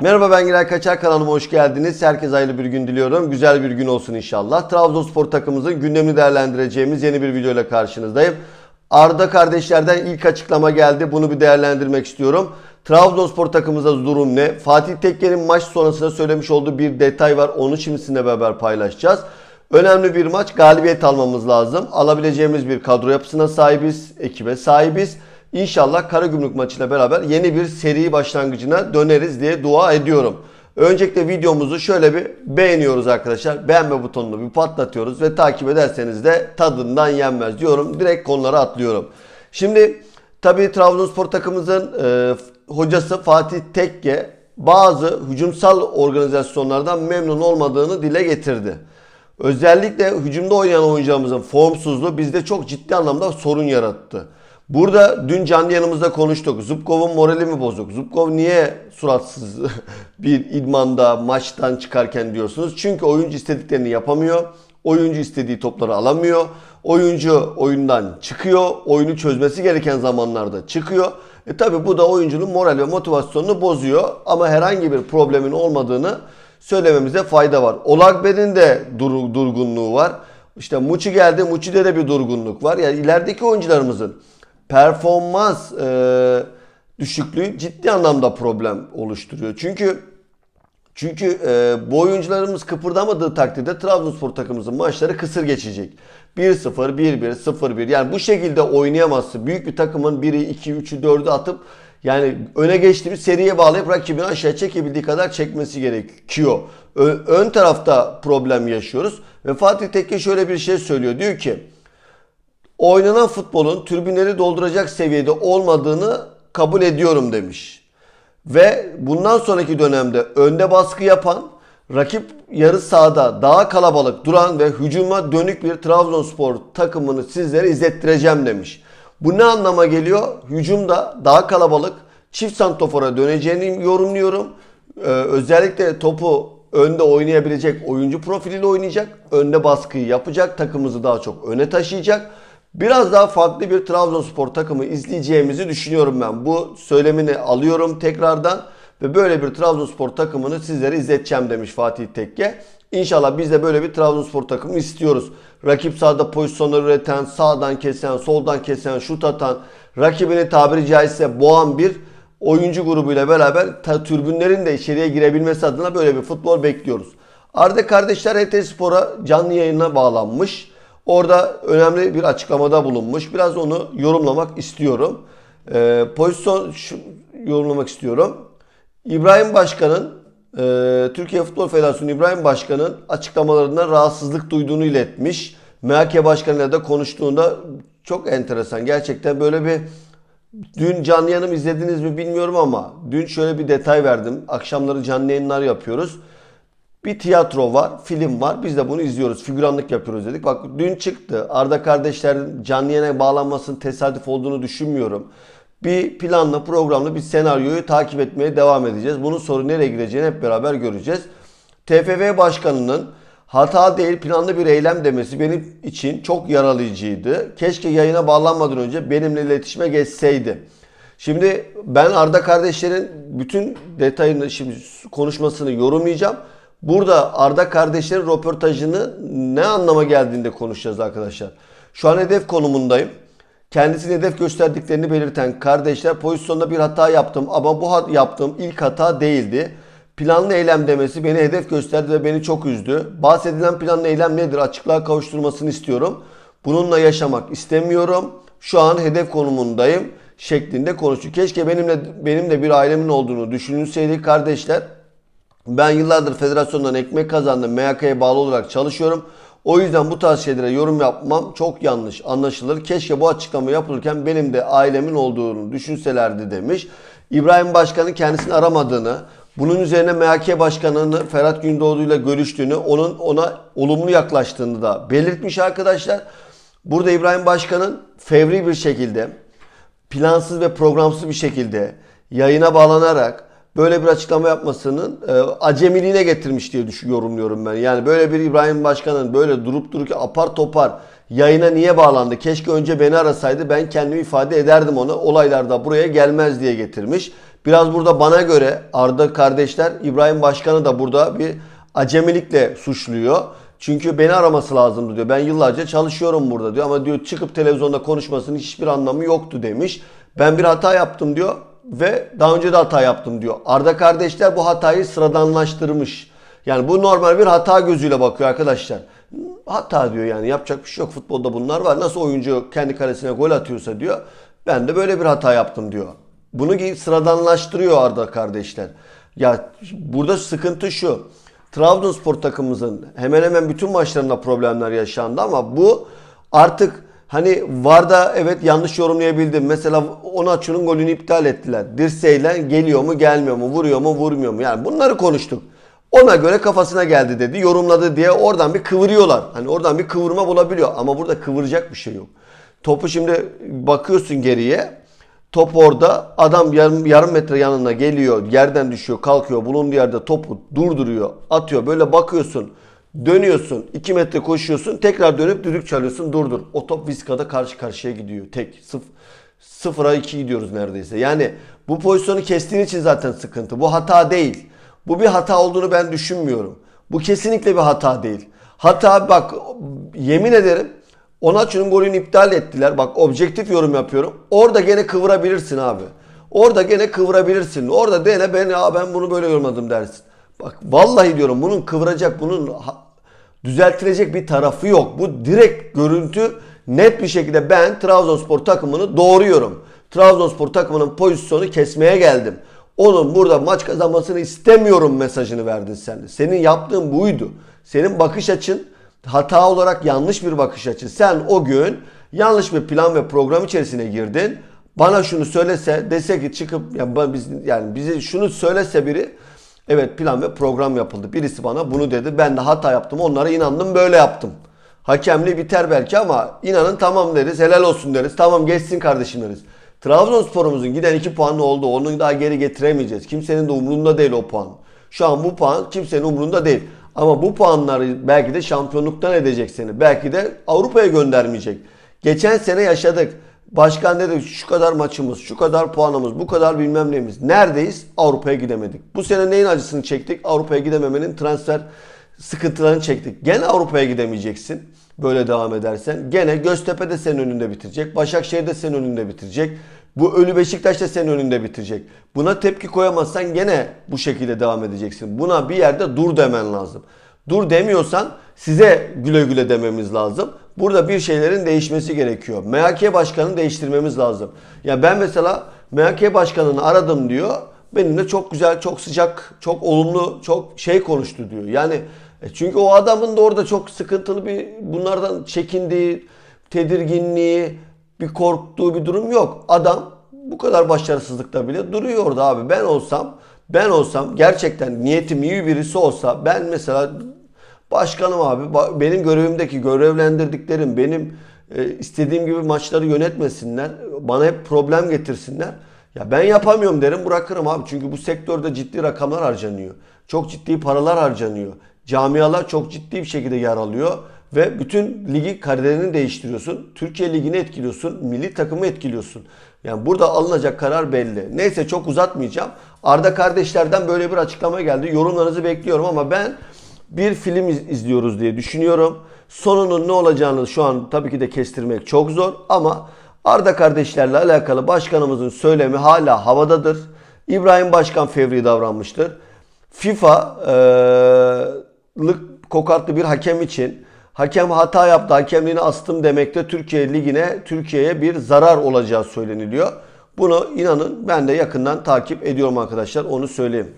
Merhaba ben Giray Kaçar kanalıma hoş geldiniz. Herkese hayırlı bir gün diliyorum. Güzel bir gün olsun inşallah. Trabzonspor takımımızın gündemini değerlendireceğimiz yeni bir video ile karşınızdayım. Arda kardeşlerden ilk açıklama geldi. Bunu bir değerlendirmek istiyorum. Trabzonspor takımımızda durum ne? Fatih Tekke'nin maç sonrasında söylemiş olduğu bir detay var. Onu şimdi sizinle beraber paylaşacağız. Önemli bir maç. Galibiyet almamız lazım. Alabileceğimiz bir kadro yapısına sahibiz. Ekibe sahibiz. İnşallah Karagümrük maçıyla beraber yeni bir seri başlangıcına döneriz diye dua ediyorum. Öncelikle videomuzu şöyle bir beğeniyoruz arkadaşlar. Beğenme butonunu bir patlatıyoruz ve takip ederseniz de tadından yenmez diyorum. Direkt konulara atlıyorum. Şimdi tabii Trabzonspor takımımızın e, hocası Fatih Tekke bazı hücumsal organizasyonlardan memnun olmadığını dile getirdi. Özellikle hücumda oynayan oyuncularımızın formsuzluğu bizde çok ciddi anlamda sorun yarattı. Burada dün canlı yanımızda konuştuk. Zubkov'un morali mi bozuk? Zubkov niye suratsız bir idmanda maçtan çıkarken diyorsunuz? Çünkü oyuncu istediklerini yapamıyor. Oyuncu istediği topları alamıyor. Oyuncu oyundan çıkıyor. Oyunu çözmesi gereken zamanlarda çıkıyor. E tabi bu da oyuncunun moral ve motivasyonunu bozuyor. Ama herhangi bir problemin olmadığını söylememize fayda var. Olagbe'nin de dur- durgunluğu var. İşte Muçi geldi. Muçi'de de bir durgunluk var. Yani ilerideki oyuncularımızın performans e, düşüklüğü ciddi anlamda problem oluşturuyor. Çünkü çünkü e, bu oyuncularımız kıpırdamadığı takdirde Trabzonspor takımımızın maçları kısır geçecek. 1-0, 1-1, 0-1 yani bu şekilde oynayamazsın. Büyük bir takımın 1'i, 2'yi, 3'ü, 4'ü atıp yani öne geçtiği bir seriye bağlayıp rakibini aşağı çekebildiği kadar çekmesi gerekiyor. Ö- ön tarafta problem yaşıyoruz. Ve Fatih Tekke şöyle bir şey söylüyor. Diyor ki oynanan futbolun tribünleri dolduracak seviyede olmadığını kabul ediyorum demiş. Ve bundan sonraki dönemde önde baskı yapan, rakip yarı sahada daha kalabalık duran ve hücuma dönük bir Trabzonspor takımını sizlere izlettireceğim demiş. Bu ne anlama geliyor? Hücumda daha kalabalık, çift santofora döneceğini yorumluyorum. Ee, özellikle topu önde oynayabilecek oyuncu profiliyle oynayacak. Önde baskıyı yapacak. Takımımızı daha çok öne taşıyacak. Biraz daha farklı bir Trabzonspor takımı izleyeceğimizi düşünüyorum ben. Bu söylemini alıyorum tekrardan ve böyle bir Trabzonspor takımını sizlere izleteceğim demiş Fatih Tekke. İnşallah biz de böyle bir Trabzonspor takımı istiyoruz. Rakip sahada pozisyonları üreten, sağdan kesen, soldan kesen, şut atan, rakibini tabiri caizse boğan bir oyuncu grubuyla beraber ta, türbünlerin de içeriye girebilmesi adına böyle bir futbol bekliyoruz. Arda kardeşler HT Spor'a canlı yayına bağlanmış. Orada önemli bir açıklamada bulunmuş. Biraz onu yorumlamak istiyorum. Ee, pozisyon şu, yorumlamak istiyorum. İbrahim Başkan'ın e, Türkiye Futbol Federasyonu İbrahim Başkan'ın açıklamalarından rahatsızlık duyduğunu iletmiş. MHK Başkanı'yla da konuştuğunda çok enteresan. Gerçekten böyle bir Dün canlı yayınımı izlediniz mi bilmiyorum ama dün şöyle bir detay verdim. Akşamları canlı yayınlar yapıyoruz. Bir tiyatro var, film var. Biz de bunu izliyoruz. Figüranlık yapıyoruz dedik. Bak dün çıktı. Arda kardeşlerin canlı yayına bağlanmasının tesadüf olduğunu düşünmüyorum. Bir planlı, programlı bir senaryoyu takip etmeye devam edeceğiz. Bunun soru nereye gideceğini hep beraber göreceğiz. TFF Başkanı'nın hata değil planlı bir eylem demesi benim için çok yaralayıcıydı. Keşke yayına bağlanmadan önce benimle iletişime geçseydi. Şimdi ben Arda kardeşlerin bütün detayını şimdi konuşmasını yorumlayacağım. Burada Arda kardeşlerin röportajını ne anlama geldiğinde konuşacağız arkadaşlar. Şu an hedef konumundayım. Kendisini hedef gösterdiklerini belirten kardeşler pozisyonda bir hata yaptım ama bu hat- yaptığım ilk hata değildi. Planlı eylem demesi beni hedef gösterdi ve beni çok üzdü. Bahsedilen planlı eylem nedir? Açıklığa kavuşturmasını istiyorum. Bununla yaşamak istemiyorum. Şu an hedef konumundayım şeklinde konuştu. Keşke benimle benim de bir ailemin olduğunu düşünülseydi kardeşler. Ben yıllardır federasyondan ekmek kazandım. MHK'ya bağlı olarak çalışıyorum. O yüzden bu tarz şeylere yorum yapmam çok yanlış anlaşılır. Keşke bu açıklama yapılırken benim de ailemin olduğunu düşünselerdi demiş. İbrahim Başkan'ın kendisini aramadığını, bunun üzerine MHK Başkanı'nın Ferhat Gündoğdu ile görüştüğünü, onun ona olumlu yaklaştığını da belirtmiş arkadaşlar. Burada İbrahim Başkan'ın fevri bir şekilde, plansız ve programsız bir şekilde yayına bağlanarak böyle bir açıklama yapmasının e, acemiliğine getirmiş diye düşün, yorumluyorum ben. Yani böyle bir İbrahim Başkan'ın böyle durup dururken apar topar yayına niye bağlandı? Keşke önce beni arasaydı ben kendimi ifade ederdim ona. Olaylar da buraya gelmez diye getirmiş. Biraz burada bana göre Arda kardeşler İbrahim Başkan'ı da burada bir acemilikle suçluyor. Çünkü beni araması lazımdı diyor. Ben yıllarca çalışıyorum burada diyor ama diyor çıkıp televizyonda konuşmasının hiçbir anlamı yoktu demiş. Ben bir hata yaptım diyor ve daha önce de hata yaptım diyor. Arda kardeşler bu hatayı sıradanlaştırmış. Yani bu normal bir hata gözüyle bakıyor arkadaşlar. Hata diyor yani yapacak bir şey yok. Futbolda bunlar var. Nasıl oyuncu kendi kalesine gol atıyorsa diyor. Ben de böyle bir hata yaptım diyor. Bunu sıradanlaştırıyor Arda kardeşler. Ya burada sıkıntı şu. Trabzonspor takımımızın hemen hemen bütün maçlarında problemler yaşandı ama bu artık hani VAR'da evet yanlış yorumlayabildim. Mesela Onaçu'nun golünü iptal ettiler. Dirseğiyle geliyor mu gelmiyor mu vuruyor mu vurmuyor mu yani bunları konuştuk. Ona göre kafasına geldi dedi yorumladı diye oradan bir kıvırıyorlar. Hani oradan bir kıvırma bulabiliyor ama burada kıvıracak bir şey yok. Topu şimdi bakıyorsun geriye. Top orada adam yarım, yarım metre yanına geliyor yerden düşüyor kalkıyor bulunduğu yerde topu durduruyor atıyor böyle bakıyorsun dönüyorsun 2 metre koşuyorsun tekrar dönüp düdük çalıyorsun durdur. O top Vizca'da karşı karşıya gidiyor tek sıf, sıfıra 2 gidiyoruz neredeyse. Yani bu pozisyonu kestiğin için zaten sıkıntı bu hata değil. Bu bir hata olduğunu ben düşünmüyorum. Bu kesinlikle bir hata değil. Hata bak yemin ederim Onaçu'nun golünü iptal ettiler. Bak objektif yorum yapıyorum. Orada gene kıvırabilirsin abi. Orada gene kıvırabilirsin. Orada dene ben ya ben bunu böyle yorumladım dersin. Bak vallahi diyorum bunun kıvıracak bunun düzeltilecek bir tarafı yok. Bu direkt görüntü net bir şekilde ben Trabzonspor takımını doğruyorum. Trabzonspor takımının pozisyonu kesmeye geldim. Onun burada maç kazanmasını istemiyorum mesajını verdin sen. Senin yaptığın buydu. Senin bakış açın hata olarak yanlış bir bakış açı. Sen o gün yanlış bir plan ve program içerisine girdin. Bana şunu söylese dese ki çıkıp bana biz yani bize şunu söylese biri evet plan ve program yapıldı. Birisi bana bunu dedi. Ben de hata yaptım. Onlara inandım böyle yaptım. Hakemliği biter belki ama inanın tamam deriz. Helal olsun deriz. Tamam geçsin kardeşim deriz. Trabzonspor'umuzun giden 2 puanı oldu. Onu daha geri getiremeyeceğiz. Kimsenin de umurunda değil o puan. Şu an bu puan kimsenin umurunda değil. Ama bu puanları belki de şampiyonluktan edecek seni. Belki de Avrupa'ya göndermeyecek. Geçen sene yaşadık. Başkan dedi şu kadar maçımız, şu kadar puanımız, bu kadar bilmem neyimiz. Neredeyiz? Avrupa'ya gidemedik. Bu sene neyin acısını çektik? Avrupa'ya gidememenin transfer sıkıntılarını çektik. Gene Avrupa'ya gidemeyeceksin. Böyle devam edersen. Gene Göztepe de senin önünde bitirecek. Başakşehir de senin önünde bitirecek. Bu ölü Beşiktaş da senin önünde bitirecek. Buna tepki koyamazsan gene bu şekilde devam edeceksin. Buna bir yerde dur demen lazım. Dur demiyorsan size güle güle dememiz lazım. Burada bir şeylerin değişmesi gerekiyor. MHK başkanını değiştirmemiz lazım. Ya ben mesela MHK başkanını aradım diyor. Benimle çok güzel, çok sıcak, çok olumlu, çok şey konuştu diyor. Yani e, çünkü o adamın da orada çok sıkıntılı bir bunlardan çekindiği, tedirginliği, bir korktuğu bir durum yok. Adam bu kadar başarısızlıkta bile duruyor orada abi. Ben olsam, ben olsam gerçekten niyetim iyi birisi olsa ben mesela başkanım abi benim görevimdeki görevlendirdiklerim benim e, istediğim gibi maçları yönetmesinler. Bana hep problem getirsinler. Ya ben yapamıyorum derim bırakırım abi. Çünkü bu sektörde ciddi rakamlar harcanıyor. Çok ciddi paralar harcanıyor. Camialar çok ciddi bir şekilde yer alıyor. Ve bütün ligi kaderini değiştiriyorsun. Türkiye ligini etkiliyorsun. Milli takımı etkiliyorsun. Yani burada alınacak karar belli. Neyse çok uzatmayacağım. Arda kardeşlerden böyle bir açıklama geldi. Yorumlarınızı bekliyorum ama ben bir film iz- izliyoruz diye düşünüyorum. Sonunun ne olacağını şu an tabii ki de kestirmek çok zor ama Arda kardeşlerle alakalı başkanımızın söylemi hala havadadır. İbrahim Başkan fevri davranmıştır. FIFA eee, lık kokatlı bir hakem için hakem hata yaptı, hakemliğini astım demekte Türkiye Ligi'ne, Türkiye'ye bir zarar olacağı söyleniliyor. Bunu inanın ben de yakından takip ediyorum arkadaşlar onu söyleyeyim.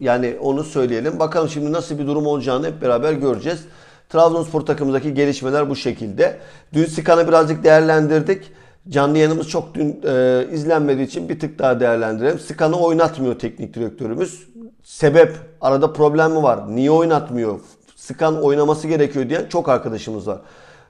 Yani onu söyleyelim. Bakalım şimdi nasıl bir durum olacağını hep beraber göreceğiz. Trabzonspor takımındaki gelişmeler bu şekilde. Dün Sikan'ı birazcık değerlendirdik. Canlı yayınımız çok dün e, izlenmediği için bir tık daha değerlendirelim. Sikan'ı oynatmıyor teknik direktörümüz. Sebep arada problem mi var? Niye oynatmıyor? Sikan oynaması gerekiyor diyen çok arkadaşımız var.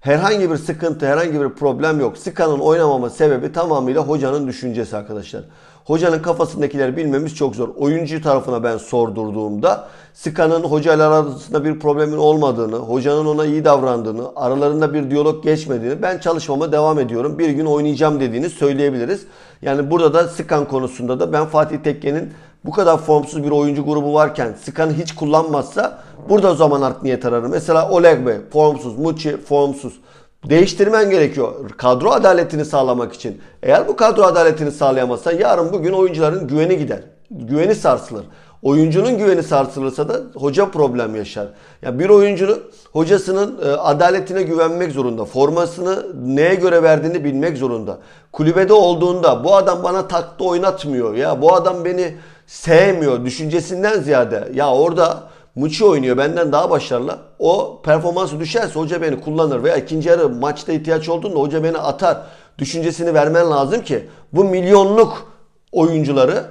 Herhangi bir sıkıntı, herhangi bir problem yok. Sıkanın oynamama sebebi tamamıyla hocanın düşüncesi arkadaşlar. Hocanın kafasındakileri bilmemiz çok zor. Oyuncu tarafına ben sordurduğumda Sıkan'ın hocayla arasında bir problemin olmadığını, hocanın ona iyi davrandığını, aralarında bir diyalog geçmediğini, ben çalışmama devam ediyorum, bir gün oynayacağım dediğini söyleyebiliriz. Yani burada da Sıkan konusunda da ben Fatih Tekke'nin bu kadar formsuz bir oyuncu grubu varken Sıkan'ı hiç kullanmazsa burada o zaman art niyet ararım. Mesela Oleg Bey formsuz, Muçi formsuz. Değiştirmen gerekiyor kadro adaletini sağlamak için. Eğer bu kadro adaletini sağlayamazsan yarın bugün oyuncuların güveni gider. Güveni sarsılır. Oyuncunun güveni sarsılırsa da hoca problem yaşar. Ya bir oyuncunun hocasının e, adaletine güvenmek zorunda. Formasını neye göre verdiğini bilmek zorunda. Kulübede olduğunda bu adam bana taktı oynatmıyor ya bu adam beni sevmiyor düşüncesinden ziyade ya orada Muçi oynuyor benden daha başarılı. O performansı düşerse hoca beni kullanır veya ikinci yarı maçta ihtiyaç olduğunda hoca beni atar. Düşüncesini vermen lazım ki bu milyonluk oyuncuları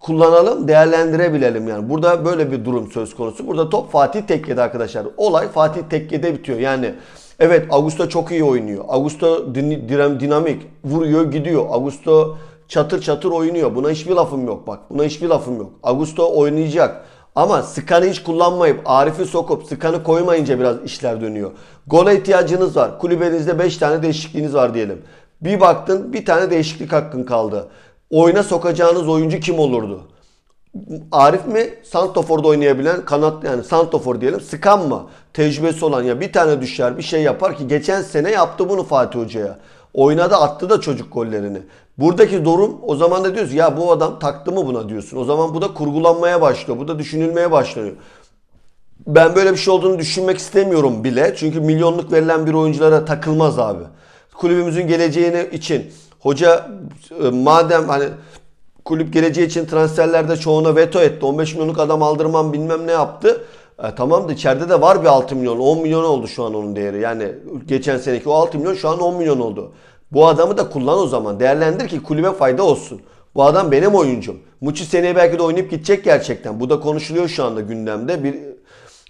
kullanalım, değerlendirebilelim yani. Burada böyle bir durum söz konusu. Burada top Fatih Tekke'de arkadaşlar. Olay Fatih Tekke'de bitiyor. Yani evet Augusto çok iyi oynuyor. Augusto din- dinam- dinamik, vuruyor, gidiyor. Augusto çatır çatır oynuyor. Buna hiçbir lafım yok bak. Buna hiçbir lafım yok. Augusto oynayacak. Ama Skan'ı hiç kullanmayıp Arif'i sokup Skan'ı koymayınca biraz işler dönüyor. Gole ihtiyacınız var. Kulübenizde 5 tane değişikliğiniz var diyelim. Bir baktın bir tane değişiklik hakkın kaldı. Oyuna sokacağınız oyuncu kim olurdu? Arif mi? Santofor'da oynayabilen kanat yani Santofor diyelim. Sıkan mı? Tecrübesi olan ya bir tane düşer bir şey yapar ki geçen sene yaptı bunu Fatih Hoca'ya. Oynadı attı da çocuk gollerini. Buradaki durum o zaman da diyoruz ya bu adam taktı mı buna diyorsun. O zaman bu da kurgulanmaya başlıyor. Bu da düşünülmeye başlıyor. Ben böyle bir şey olduğunu düşünmek istemiyorum bile. Çünkü milyonluk verilen bir oyunculara takılmaz abi. Kulübümüzün geleceğini için hoca e, madem hani kulüp geleceği için transferlerde çoğuna veto etti. 15 milyonluk adam aldırmam bilmem ne yaptı. E, tamam da içeride de var bir 6 milyon. 10 milyon oldu şu an onun değeri. Yani geçen seneki o 6 milyon şu an 10 milyon oldu. Bu adamı da kullan o zaman. Değerlendir ki kulübe fayda olsun. Bu adam benim oyuncum. Muçi seneye belki de oynayıp gidecek gerçekten. Bu da konuşuluyor şu anda gündemde. Bir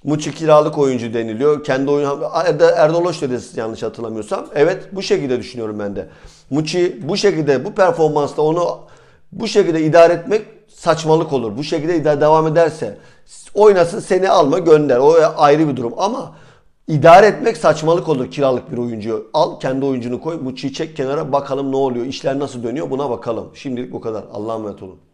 Muçi kiralık oyuncu deniliyor. Kendi oyun Erd- Erdal Hoş dedi yanlış hatırlamıyorsam. Evet bu şekilde düşünüyorum ben de. Muçi bu şekilde bu performansla onu bu şekilde idare etmek saçmalık olur. Bu şekilde idare devam ederse oynasın seni alma gönder. O ayrı bir durum ama idare etmek saçmalık olur kiralık bir oyuncuyu. Al kendi oyuncunu koy. Muçi'yi çek kenara bakalım ne oluyor. İşler nasıl dönüyor buna bakalım. Şimdilik bu kadar. Allah'a emanet olun.